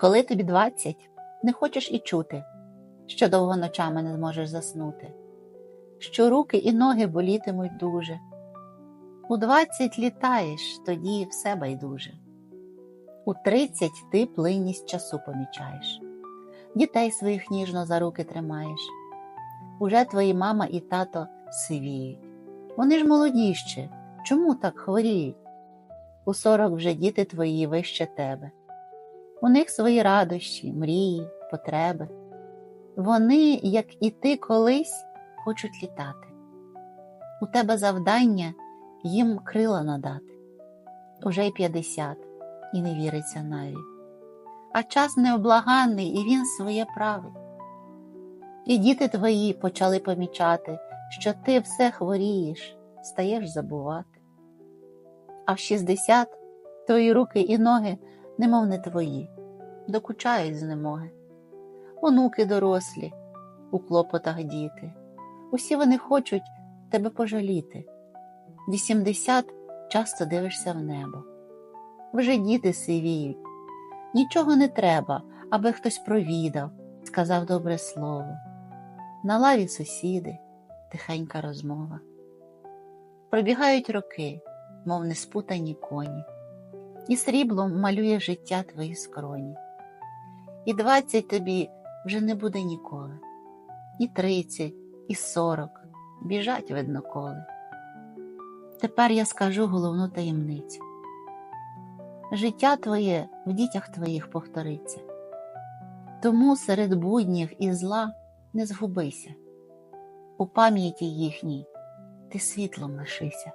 Коли тобі двадцять, не хочеш і чути, що довго ночами не зможеш заснути, що руки і ноги болітимуть дуже. У двадцять літаєш, тоді все байдуже. У тридцять ти плинність часу помічаєш, дітей своїх ніжно за руки тримаєш. Уже твої мама і тато сивіють. Вони ж молоді ще, чому так хворіють? У сорок вже діти твої вище тебе. У них свої радощі, мрії, потреби. Вони, як і ти колись, хочуть літати. У тебе завдання їм крила надати. Уже й п'ятдесят, і не віриться навіть. А час необлаганний, і він своє править. І діти твої почали помічати, що ти все хворієш, стаєш забувати. А в шістдесят твої руки і ноги, немов не твої, докучають знемоги. Онуки дорослі, у клопотах діти. Усі вони хочуть тебе пожаліти. Вісімдесят часто дивишся в небо. Вже діти сивіють. Нічого не треба, аби хтось провідав, сказав добре слово. На лаві сусіди, тихенька розмова. Пробігають роки, мов неспутані коні, і сріблом малює життя твої скроні. І двадцять тобі вже не буде ніколи, і тридцять, і сорок біжать видно коли. Тепер я скажу головну таємницю. Життя твоє в дітях твоїх повториться, тому серед буднів і зла не згубися, у пам'яті їхній ти світлом лишися.